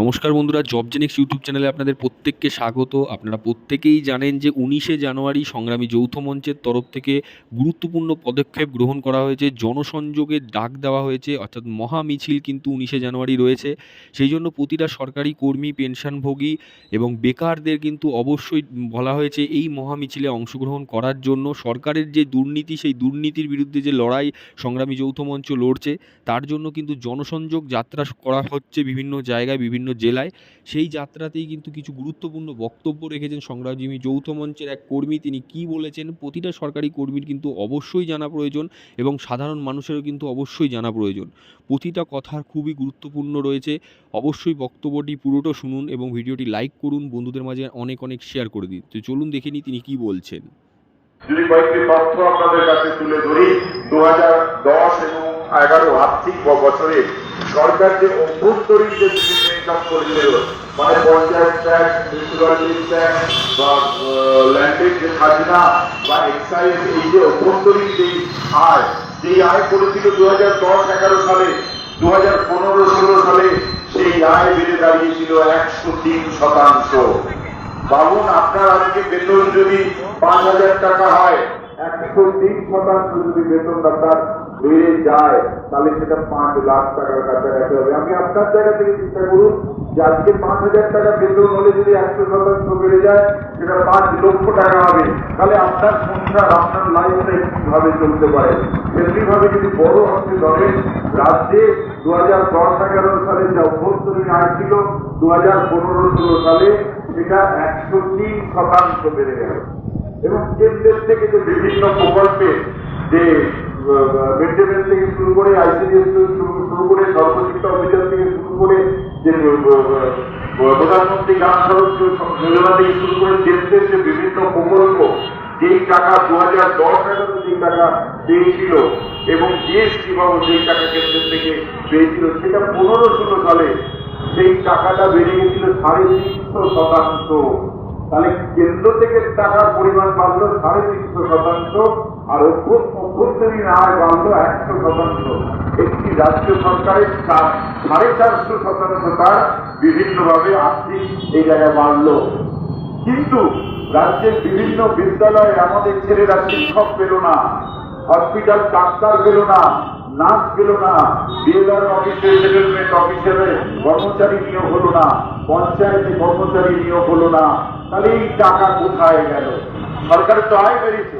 নমস্কার বন্ধুরা job Xenix YouTube চ্যানেলে আপনাদের প্রত্যেককে স্বাগত। আপনারা প্রত্যেকেই জানেন যে উনিশে জানুয়ারি সংগ্রামী যৌথ মঞ্চের তরফ থেকে গুরুত্বপূর্ণ পদক্ষেপ গ্রহণ করা হয়েছে। জনসংযোগের ডাক দেওয়া হয়েছে, অর্থাৎ মহা মিছিল কিন্তু উনিশে জানুয়ারি রয়েছে। সেই জন্য প্রতিটা সরকারি কর্মী, পেনশনভোগী এবং বেকারদের কিন্তু অবশ্যই বলা হয়েছে এই মহা মিছিলে অংশগ্রহণ করার জন্য। সরকারের যে দুর্নীতি, সেই দুর্নীতির বিরুদ্ধে যে লড়াই সংগ্রামী যৌথ মঞ্চ লড়ছে, তার জন্য কিন্তু জনসংযোগ যাত্রা করা হচ্ছে বিভিন্ন জায়গায়, বিভিন্ন জেলায়। সেই যাত্রাতেই কিন্তু কিছু গুরুত্বপূর্ণ বক্তব্য রেখেছেন সংগ্রামী যৌথ মঞ্চের এক কর্মী। তিনি কি বলেছেন? প্রতিটা সরকারি কর্মীর কিন্তু অবশ্যই জানা প্রয়োজন এবং সাধারণ মানুষেরও কিন্তু অবশ্যই জানা প্রয়োজন। প্রতিটা কথা খুবই গুরুত্বপূর্ণ রয়েছে। অবশ্যই বক্তব্যটি পুরোটা শুনুন এবং ভিডিওটি লাইক করুন। বন্ধুদের মাঝে অনেক অনেক শেয়ার করে দিন। তো চলুন দেখে নিই তিনি কি বলছেন। যদি কয়েকটি তথ্য আপনাদের কাছে তুলে ধরি, দু এবং এগারো আর্থিক বছরে সরকার যে অভ্যন্তরীণ যে বিভিন্ন ইনকাম করেছিল মানে পঞ্চায়েত ট্যাক্স মিউনিসিপালিটি ট্যাক্স বা ল্যান্ডের যে খাজনা বা এক্সাইজ এই যে অভ্যন্তরীণ যে আয়, যেই আয় করেছিল দু হাজার দশ এগারো সালে দু হাজার পনেরো ষোলো সালে, সেই আয় বেড়ে দাঁড়িয়েছিল একশো তিন শতাংশ। ভাবুন আপনার আজকে বেতন যদি পাঁচ হাজার টাকা হয় একশো তিন শতাংশ যদি বেতন আপনার বেড়ে যায়, তাহলে সেটা পাঁচ লাখ টাকার কাছাকাছি হবে। আমি আপনার জায়গা থেকে চিন্তা করুন যে আজকে পাঁচ হাজার টাকা বেতন হলে যদি একশো শতাংশ বেড়ে যায়, সেটা পাঁচ লক্ষ টাকা হবে। তাহলে আপনার সংসার, আপনার লাইফটা কীভাবে চলতে পারে? সেমনিভাবে যদি বড় অর্থে ধরেন রাজ্যে দু হাজার দশ এগারো সালে যে অভ্যন্তরীণ আয় ছিল দু হাজার পনেরো ষোলো সালে সেটা একশো তিন শতাংশ বেড়ে গেল। এবং কেন্দ্রের থেকে যে বিভিন্ন প্রকল্পে যে মিল থেকে শুরু করে আইসিডিএস শুরু করে সর্বশিক্ষা অভিযান থেকে শুরু করে যে প্রধানমন্ত্রী গ্রাম সড়ক যোজনা থেকে শুরু করে কেন্দ্রের যে বিভিন্ন প্রকল্প, যেই টাকা দু হাজার দশ এগারো যেই টাকা পেয়েছিল এবং জিএসটি বাবু যেই টাকা কেন্দ্রের থেকে পেয়েছিল, সেটা পনেরো ষোলো সালে সেই টাকাটা বেড়ে গেছিল সাড়ে তিনশো শতাংশ। তাহলে কেন্দ্র থেকে টাকার পরিমাণ বাড়লো সাড়ে তিনশো শতাংশ আর অভ্য- অভ্যন্তরীণ আয় বাড়লো একশো শতাংশ। একটি রাজ্য সরকারের চার- সাড়ে চারশো শতাংশ তার বিভিন্নভাবে আর্থিক এই জায়গায় বাড়লো। কিন্তু রাজ্যের বিভিন্ন বিদ্যালয়ে আমাদের ছেলেরা শিক্ষক পেল না, হসপিটাল ডাক্তার পেল না, নার্স পেল না, বিএলআর অফিসে, সেটেলমেন্ট অফিসারে কর্মচারী নিয়োগ হলো না, পঞ্চায়েতে কর্মচারী নিয়োগ হলো না। তাহলে এই টাকা কোথায় গেল? সরকারের তো আয় বেড়েছে।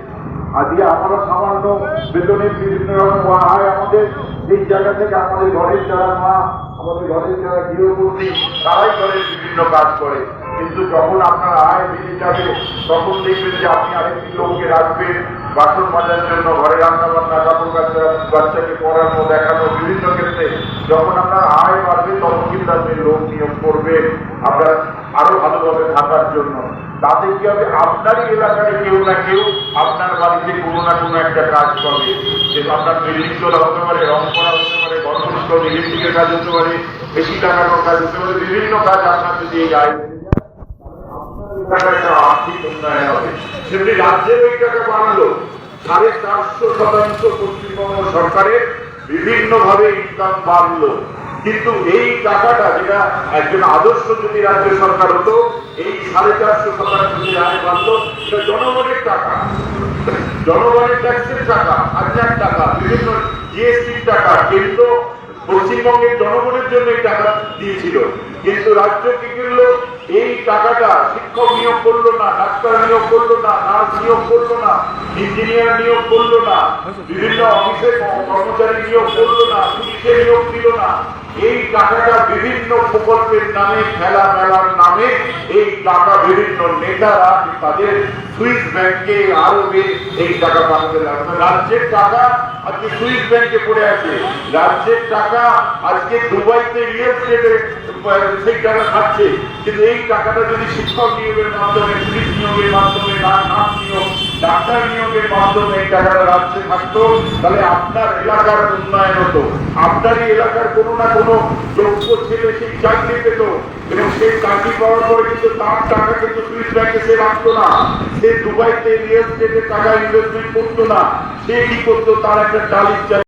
আজকে আমরা সামান্য বেতনের বিভিন্ন রকম আয় আমাদের। এই জায়গা থেকে আমাদের ঘরের যারা মা আমাদের ঘরের যারা গৃহবন্দী তারাই ঘরের বিভিন্ন কাজ করে। কিন্তু যখন আপনার আয় বেড়ে যাবে, তখন দেখবেন যে আপনি আরেকটি লোককে রাখবেন, বাসন মাজার জন্য, ঘরে রান্না বান্না কাপড় কাচা, বাচ্চাকে পড়ানো, দেখানো বিভিন্ন ক্ষেত্রে। যখন আপনার আয় বাড়বে, তখন কিন্তু আপনি লোক নিয়োগ করবেন। আপনার ভালোভাবে থাকার জন্য। তাতে কি হবে? আপনারই এলাকায় কেউ না কেউ আপনার বাড়িতে কোনো না কোনো একটা কাজ পাবে যে আপনার বিল্ডিং তোলা হতে পারে, রং করা হতে পারে গণপরিষ্ঠ ইলেকট্রিকের কাজ হতে পারে বেশি লাগানোর কাজ হতে পারে, বিভিন্ন কাজ আপনার যদি এই আয় আর্থিক উন্নয়ন হবে। ইনকাম বাড়লো। কিন্তু এই টাকাটা যেটা একজন আদর্শ যদি রাজ্য সরকার হতো, এই সাড়ে চারশো শতাংশ যে আয় বাড়লো সেটা জনগণের টাকা। জনগণের ট্যাক্সের টাকা, হাজার টাকা, বিভিন্ন জিএসটির টাকা, কেন্দ্র, পশ্চিমবঙ্গের জনগণের জন্য এই টাকা দিয়েছিল। কিন্তু রাজ্য কি করল? এই টাকাটা শিক্ষক নিয়োগ করল না, ডাক্তার নিয়োগ করল না, নার্স নিয়োগ করল না, ইঞ্জিনিয়ার নিয়োগ করল না, বিভিন্ন অফিসে কর্মচারী নিয়োগ করল না পুলিশে নিয়োগ দিল না। এই টাকাটা বিভিন্ন প্রকল্পের নামে, খেলা মেলার নামে এই টাকা বিভিন্ন নেতারা তাদের সুইস ব্যাংকে আরবে এই টাকা পাঠাতে লাগবে। রাজ্যের টাকা আজকে সুইস ব্যাংকে পড়ে আছে। রাজ্যের টাকা আজকে দুবাইতে রিয়েল স্টেটে সেই টাকা খাচ্ছে। কিন্তু এই টাকাটা যদি শিক্ষক নিয়োগের মাধ্যমে, পুলিশ নিয়োগের মাধ্যমে না- নিয়োগ ডাক্তার নিয়োগের মাধ্যমে টাকাটা রাজ্যে থাকতো, তাহলে আপনার এলাকার উন্নয়ন হতো। আপনারই এলাকার কোনো না কোনো যোগ্য ছেলে সেই চাকরি পেত, এবং সেই চাকরি পাওয়ার পরে কিন্তু তার টাকা কিন্তু সুইস ব্যাংকে সে রাখতো না। সে দুবাইতে রিয়েল স্টেটে টাকা ইনভেস্টমেন্ট করতো না। সে কি করতো? তার একটা ডালির